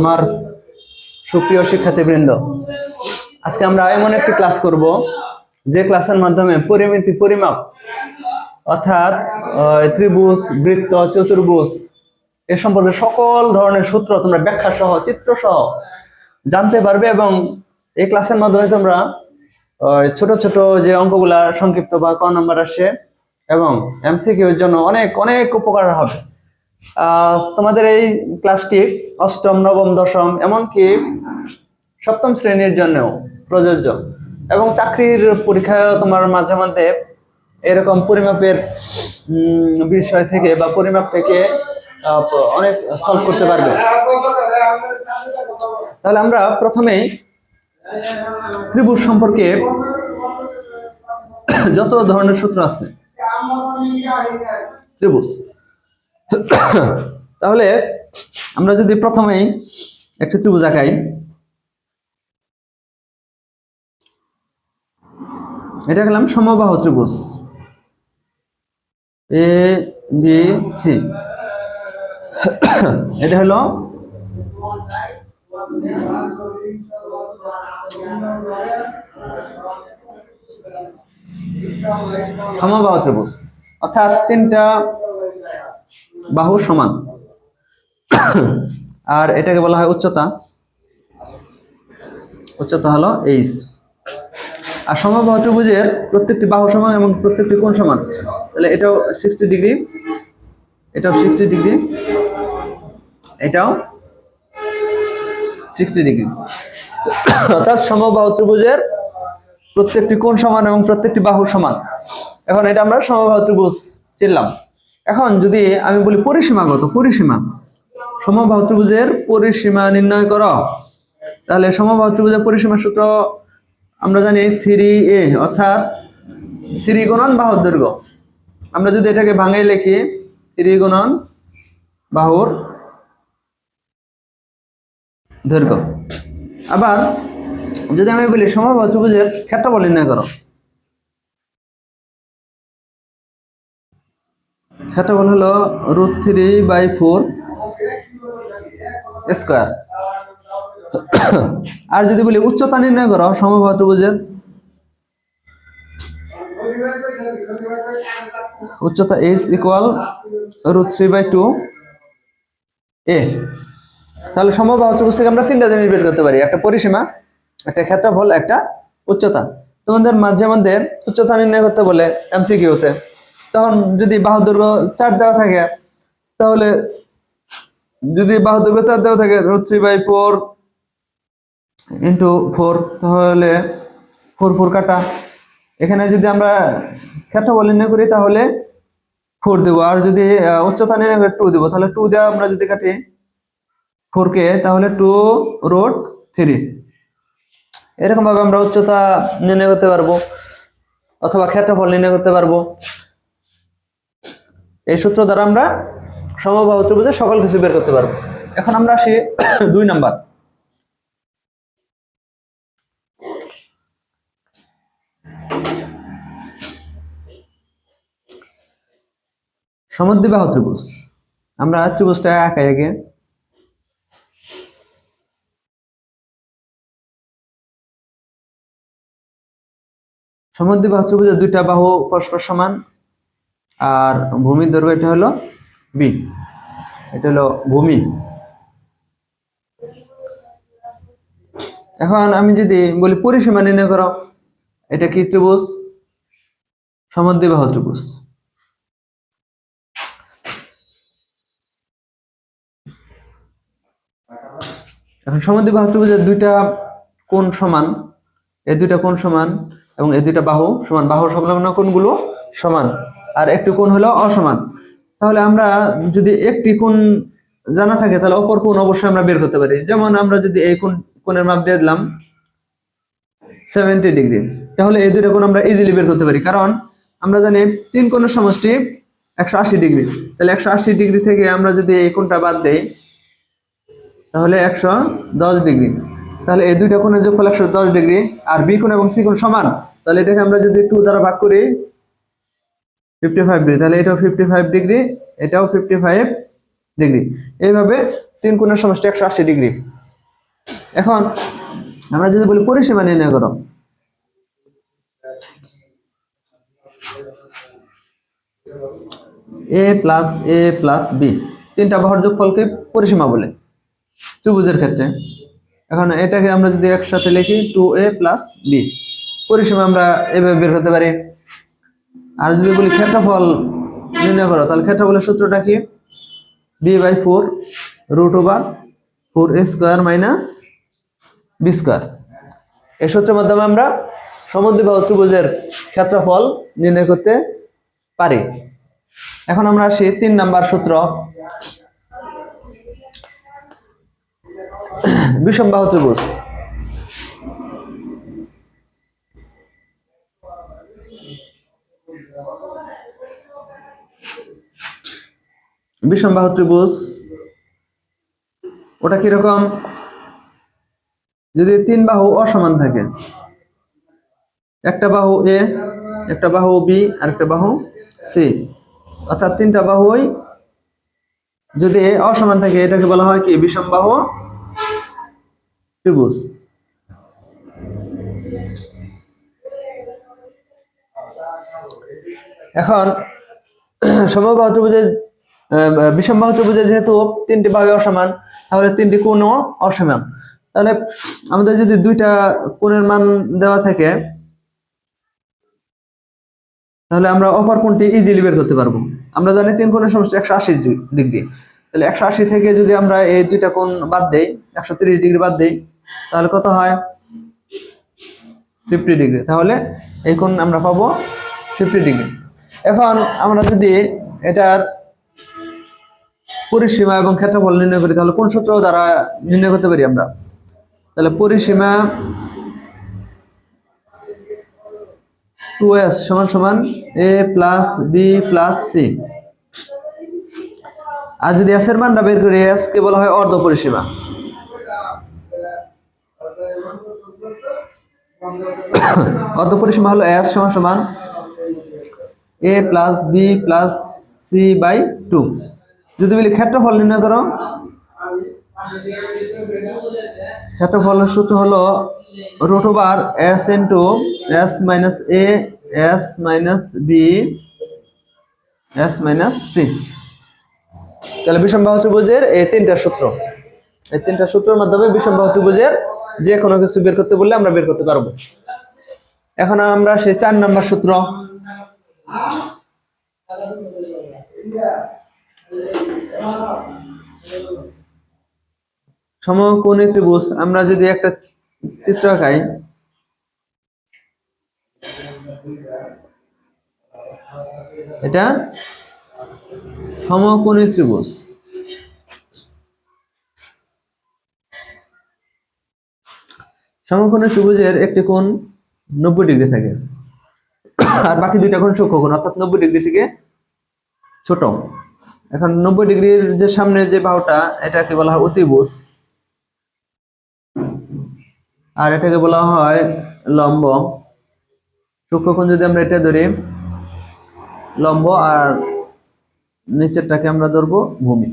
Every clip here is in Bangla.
আমার সুপ্রিয় শিক্ষার্থীবৃন্দ, আজকে আমরা এমন একটি ক্লাস করব যে ক্লাসের মাধ্যমে পরিমিতি পরিমাপ, অর্থাৎ ত্রিভুজ, বৃত্ত, চতুর্ভুজ, এ সম্পর্কে সকল ধরনের সূত্র তোমরা ব্যাখ্যা সহ, চিত্র সহ জানতে পারবে এবং এই ক্লাসের মাধ্যমে তোমরা ছোট ছোট যে অঙ্কগুলা সংক্ষিপ্ত বা ক নম্বর আসে এবং এমসিকিউ এর জন্য অনেক অনেক উপকার হবে। তোমাদের এই ক্লাসটি অষ্টম, নবম, দশম, এমনকি সপ্তম শ্রেণির জন্যও প্রযোজ্য। এবং চাকরির পরীক্ষায় তোমার মাঝে মাঝে এরকম পরিমাপের বিষয় থেকে বা পরিমাপ থেকে অনেক সলভ করতে পারবে। তাহলে আমরা প্রথমেই ত্রিভুজ সম্পর্কে যত ধরনের সূত্র আছে, ত্রিভুজ। তাহলে আমরা যদি প্রথমেই একটা ত্রিভুজ আঁকাই। এটা গেলাম সমবাহ ত্রিভুজ। এ বি সি এটা হলো সমবাহ ত্রিভুজ। অর্থাৎ তিনটা বাহু সমান। আর এটাকে বলা হয় উচ্চতা। উচ্চতা হলো এইচ আর সমবাহু ত্রিভুজের প্রত্যেকটি বাহু সমান এবং প্রত্যেকটি কোণ সমান। তাহলে এটাও সিক্সটি ডিগ্রি এটাও সিক্সটি ডিগ্রি এটাও সিক্সটি ডিগ্রি অর্থাৎ সমবাহু ত্রিভুজের প্রত্যেকটি কোণ সমান এবং প্রত্যেকটি বাহু সমান। এখন এটা আমরা সমবাহু ত্রিভুজ চিনলাম। এখন যদি আমি বলি পরিসীমাগত, পরিসীমা সমবাহু ত্রিভুজের পরিসীমা নির্ণয় করো। তাহলে সমবাহু ত্রিভুজের পরিসীমা সূত্র আমরা জানি থ্রি এ, অর্থাৎ থ্রি গুণন বাহুর দৈর্ঘ্য। আমরা যদি এটাকে ভাঙাই লিখি, থ্রি গুণন বাহুর দৈর্ঘ্য। আবার যদি আমি বলি সমবাহু ত্রিভুজের ক্ষেত্রফল নির্ণয় করো ক্ষেত্রফল হলো root three by four square আর যদি বলি উচ্চতা নির্ণয় করো সমবাহু ত্রিভুজের উচ্চতা H equal root three by two A তাহলে সমবাহু ত্রিভুজ থেকে আমরা তিনটা জিনিস বের করতে পারি, একটা পরিসীমা, একটা ক্ষেত্রফল, একটা উচ্চতা। তোমাদের মাঝে মধ্যে উচ্চতা নির্ণয় করতে বলে এমসিকিউতে তখন যদি বাহু দৈর্ঘ্য চার দেওয়া থাকে, তাহলে যদি বাহু দৈর্ঘ্য চার দেওয়া থাকে root three by four into four, তাহলে ফোর ফোর কাটা। এখানে যদি আমরা ক্ষেত্রফল নির্ণয় করি, তাহলে ফোর দেবো। আর যদি উচ্চতা নির্ণয় করে টু দেবো, তাহলে টু দেওয়া আমরা যদি কাটি ফোর কে, তাহলে টু রোড থ্রি। এরকমভাবে আমরা উচ্চতা নির্ণয় করতে পারব, অথবা ক্ষেত্রফল নির্ণয় করতে পারব। এই সূত্র দ্বারা আমরা সমবাহু ত্রিভুজের সকল কিছু বের করতে পারব। এখন আমরা আসি দুই নাম্বার। সমদ্বিবাহু ত্রিভুজ। আমরা ত্রিভুজটা আঁকাই আগে। সমদ্বিবাহু ত্রিভুজের দুইটা বাহু পরস্পর সমান। আর ভূমির দৈর্ঘ্য এটা হলো বি এটা হলো ভূমি। এখন আমি যদি বলি পরিসীমা নির্ণয় করো, এটা কি ত্রিভুজ? সমদ্বিবাহু ত্রিভুজ। এখন সমদ্বিবাহু ত্রিভুজের দুইটা কোণ সমান, এই দুইটা কোণ সমান এবং এই দুইটা বাহু সমান। বাহু সংলগ্ন কোণগুলো সমান। আর একটি কোণ হলো অসমান। তাহলে আমরা যদি একটি কোণ জানা থাকে, তাহলে অপর কোণ অবশ্যই আমরা বের করতে পারি। যেমন আমরা যদি এই কোণ, কোণের মাপ দিয়ে দিলাম সেভেন্টি ডিগ্রি তাহলে এই দুইটা কোণ আমরা ইজিলি বের করতে পারি। কারণ আমরা জানি তিন কোণের সমষ্টি একশো আশি ডিগ্রি তাহলে একশো আশি ডিগ্রি থেকে আমরা যদি এই কোণটা বাদ দেই, তাহলে একশো দশ ডিগ্রি তাহলে এই দুইটা কোণের যোগফল একশো দশ ডিগ্রি, আর বি কোণ এবং সি কোণ সমান, তাহলে এটাকে আমরা যদি টু দ্বারা ভাগ করি ফিফটি ফাইভ ডিগ্রি তাহলে এটাও ফিফটি ফাইভ ডিগ্রি এটাও ফিফটি ফাইভ ডিগ্রি এইভাবে তিন কোণের সমষ্টি একশো আশি ডিগ্রি। এখন আমরা যদি বলি পরিসীমা নির্ণয় করো। A plus A plus B, তিনটা বাহুর যোগফলকে পরিসীমা বলে, ত্রিভুজের ক্ষেত্রে। এখন এটাকে আমরা যদি একসাথে লিখি টু এ প্লাস বি পরিসীমা আমরা এভাবে বের হতে পারি। আর যদি বলি ক্ষেত্রফল নির্ণয় করো, তাহলে ক্ষেত্রফলের সূত্রটা কি? B by four root over four A square minus B square এই সূত্রের মাধ্যমে আমরা সমদ্বিবাহু ত্রিভুজের ক্ষেত্রফল নির্ণয় করতে পারি। এখন আমরা আসি তিন নাম্বার সূত্র। বিষমবাহু ত্রিভুজ। বিষমবাহু ত্রিভুজ, ওটা কীরকম? যদি তিন বাহু অসমান থাকে, একটা বাহু এ একটা বাহু বি আর একটা বাহু সি অর্থাৎ তিনটা বাহুই যদি অসমান থাকে, এটাকে বলা হয় কি? বিষম বাহু ত্রিভুজ। এখন, সমবাহু ত্রিভুজের বিষমবাহু ত্রিভুজে যেহেতু তিনটি বাহু অসমান, তাহলে তিনটি কোণও অসমান। তাহলে আমাদের যদি দুইটা কোণের মান দেওয়া থাকে, তাহলে আমরা অপর কোণটি ইজিলি বের করতে পারব। আমরা জানি তিন কোণের সমষ্টি একশো আশি ডিগ্রি। তাহলে একশো আশি থেকে যদি আমরা এই দুইটা কোণ বাদ দেই, একশো তিরিশ ডিগ্রি বাদ দেই তাহলে কত হয়? ফিফটি ডিগ্রি তাহলে কোণ আমরা পাবো ফিফটি ডিগ্রি এখন আমরা যদি এটার পরিসীমা এবং ক্ষেত্রফল নির্ণয় করি, তাহলে কোন সূত্র দ্বারা নির্ণয় করতে পারি আমরা? তাহলে পরিসীমা টু এস সমান সমান A plus B plus C আর যদি এস এর মানটা বের করি এস কে বলা হয় অর্ধ পরিসীমা। অর্ধ পরিসীমা হলো এস সমান সমান A plus B plus C by two. যদি বলি ক্ষেত্রফল নির্ণয় করো ক্ষেত্রফলের সূত্র হলো root over S into S minus A, S minus B, S minus C. তাহলে বিষমবাহু ত্রিভুজের এই তিনটা সূত্র, এই তিনটা সূত্রের মাধ্যমে বিষমবাহু ত্রিভুজের যে কোনো কিছু বের করতে বললে আমরা বের করতে পারব। এখন আমরা সেই চার নাম্বার সূত্র। সমকোণী ত্রিভুজ, আমরা যদি একটা চিত্র আঁকাই। এটা সমকোণী ত্রিভুজ। সমকোণী ত্রিভুজের একটি কোণ নব্বই ডিগ্রি থাকে। আর বাকি দুইটা কোণ সূক্ষ্মকোণ অর্থাৎ নব্বই ডিগ্রি থেকে ছোট। এখন নব্বই ডিগ্রির যে সামনে যে বাহুটা, এটাকে বলা হয় অতিভুজ। আর এটাকে বলা হয় লম্ব। সূক্ষ্মকোণ যদি আমরা এটা ধরি, লম্ব আর নিচেরটাকে আমরা ধরবো ভূমি।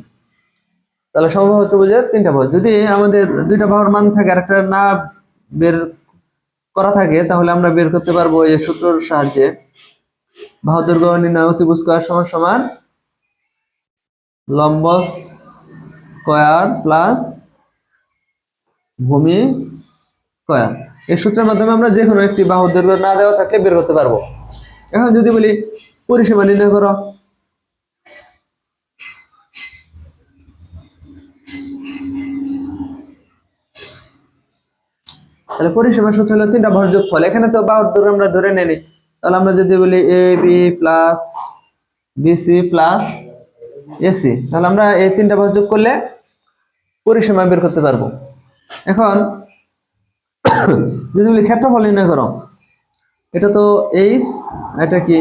তাহলে সমবাহু ত্রিভুজের তিনটা বাহু। যদি আমাদের দুইটা বাহুর মান থাকে আর একটা না বের করা থাকে, তাহলে আমরা বের করতে পারব এই সূত্রের সাহায্যে। বাহু দৈর্ঘ্য নির্ণয় অতিভুজ স্কয়ার সমান সমান লম্ব স্কয়ার প্লাস ভূমি স্কয়ার। এই সূত্রের মাধ্যমে আমরা যে কোনো একটি বাহু দৈর্ঘ্য না দেওয়া থাকলে বের করতে পারব। এখন যদি বলি পরিসীমা নির্ণয় করো। তাহলে পরিসীমা সূত্র হলো তিনটা ভর যোগফল এখানে তো দৈর্ঘ্য আমরা ধরে নেই তাহলে আমরা যদি বলি A B plus BC plus AC তাহলে আমরা এই তিনটা ভর যোগ করলে পরিসীমা বের করতে পারব। এখন যদি বলি ক্ষেত্রফল নির্ণয় করো, এটা তো এইচ এটা কি?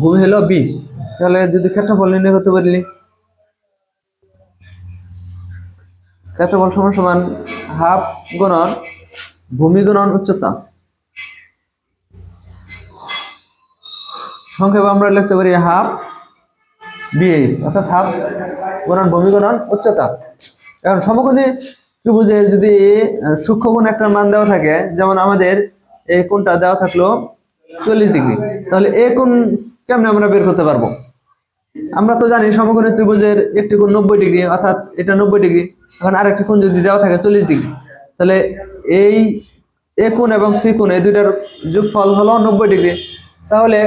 ভূমি হলো বি তাহলে যদি ক্ষেত্রফল নির্ণয় করতে পারলি ক্ষেত্রফল সমান সমান হাফ গুণন ভূমি গুণন উচ্চতা। সংক্ষেপে আমরা লিখতে পারি হাফ বিএইচ অর্থাৎ হাফ গুণন ভূমি গুণন উচ্চতা। এখন সমকোণী ত্রিভুজের যদি আহ, সূক্ষ্মকোণ একটা মান দেওয়া থাকে যেমন আমাদের এই কোণটা দেওয়া থাকল চল্লিশ ডিগ্রি তাহলে এই কোণ কেমনে আমরা বের করতে পারব? আমরা তো জানি সমকোণী ত্রিভুজের একটি কোণ নব্বই ডিগ্রি অর্থাৎ এটা নব্বই ডিগ্রি এখন আরেকটি কোণ যদি দেওয়া থাকে চল্লিশ ডিগ্রি। তাহলে এই এ কোণ এবং সি কোণ এই দুইটার যোগফল হলো নব্বই ডিগ্রি। তাহলে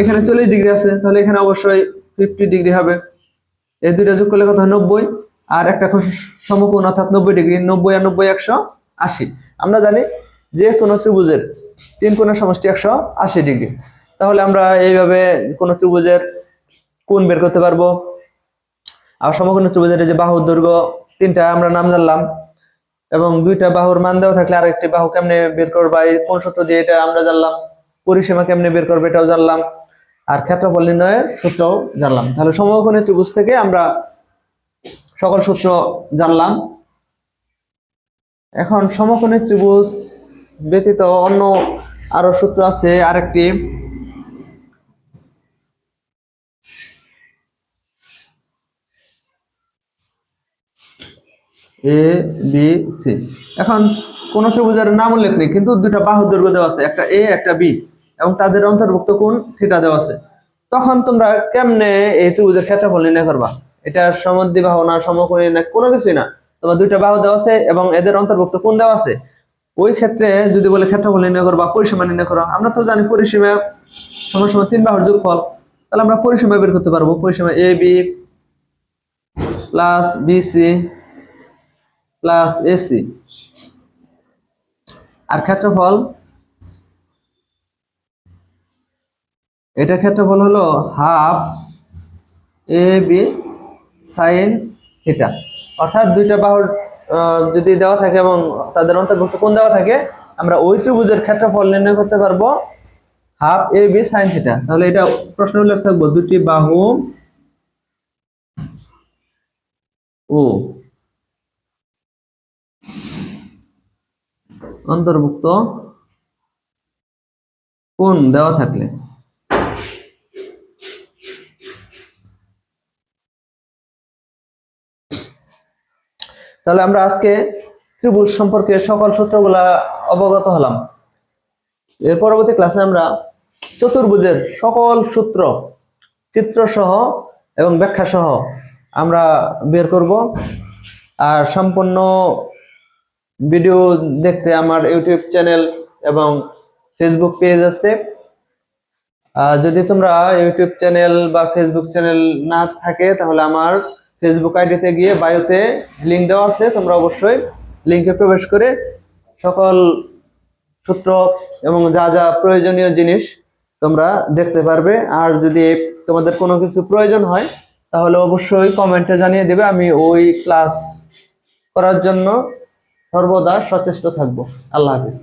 এখানে চল্লিশ ডিগ্রি আছে, তাহলে এখানে অবশ্যই ফিফটি ডিগ্রি হবে। এই দুইটা যোগ করলে কত নব্বই। আর একটা কোণ সমকোণ অর্থাৎ নব্বই ডিগ্রি, নব্বই আর নব্বই একশো আশি। আমরা জানি যে কোনো ত্রিভুজের তিন কোণের সমষ্টি একশো আশি ডিগ্রি। তাহলে আমরা এইভাবে কোনো ত্রিভুজের কোণ বের করতে পারব। আর সমকোণ ত্রিভুজের যে বাহুর দৈর্ঘ্য, তিনটা আমরা নাম জানলাম। এবং দুইটা বাহুর মান দেওয়া থাকলে আরেকটি বাহু কেমনে বের করবা? কোন সূত্র দিয়ে এটা আমরা জানলাম? পরিসীমা কেমনে বের করবে এটাও জানলাম। আর ক্ষেত্রফল নির্ণয়ের সূত্রও জানলাম। তাহলে সমকোণী ত্রিভুজ থেকে আমরা সকল সূত্র জানলাম। এখন সমকোণী ত্রিভুজ ব্যতীত অন্য আরও সূত্র আছে, আরেকটি। এ বি সি এখন কোন ত্রিভুজের নাম উল্লেখ নেই, কিন্তু দুইটা বাহু দৈর্ঘ্য দেওয়া আছে, একটা এ একটা বি এবং তাদের অন্তর্ভুক্ত কোণ থিটা দেওয়া আছে। তখন তোমরা কেমনে এই ত্রিভুজের ক্ষেত্রফল নির্ণয় করবা? এটা সমদ্বি বাহু না, সমকোণী না, কোনো কিছুই না। তোমার দুইটা বাহু দেওয়া আছে এবং এদের অন্তর্ভুক্ত কোণ দেওয়া আছে? ওই ক্ষেত্রে যদি বলে ক্ষেত্রফল নির্ণয় করবা, পরিসীমা নির্ণয় করো। আমরা তো জানি পরিসীমা সমান সমান তিন বাহুর যোগফল। তাহলে আমরা পরিসীমা বের করতে পারব। পরিসীমা A B plus BC plus AC আর ক্ষেত্রফল? এটা ক্ষেত্রফল হলো half A B sine theta অর্থাৎ দুইটা বাহুর যদি দেওয়া থাকে এবং তাদের অন্তর্ভুক্ত কোণ দেওয়া থাকে, আমরা ওই ত্রিভুজের ক্ষেত্রফল নির্ণয় করতে পারব half A B sine theta তাহলে এটা প্রশ্ন উল্লেখ থাকব, দুটি বাহু ও অন্তর্ভুক্ত কোন দেওয়া থাকলে। তাহলে আমরা আজকে ত্রিভুজ সম্পর্কে সকল সূত্রগুলা অবগত হলাম। এর পরবর্তী ক্লাসে আমরা চতুর্ভুজের সকল সূত্র চিত্র সহ এবং ব্যাখ্যা সহ আমরা বের করব। আর সম্পূর্ণ ভিডিও দেখতে আমার ইউটিউব চ্যানেল এবং ফেসবুক পেজ আছে। যদি তোমরা ইউটিউব চ্যানেল বা ফেসবুক চ্যানেল না থাকে, তাহলে আমার ফেসবুক আইডিতে গিয়ে বায়োতে লিঙ্ক দেওয়া আছে। তোমরা অবশ্যই লিঙ্কে প্রবেশ করে সকল সূত্র এবং যা যা প্রয়োজনীয় জিনিস তোমরা দেখতে পারবে। আর যদি তোমাদের কোনো কিছু প্রয়োজন হয়, তাহলে অবশ্যই কমেন্টে জানিয়ে দেবে। আমি ওই ক্লাস করার জন্য সর্বদা সচেষ্ট থাকব। আল্লাহ হাফিজ।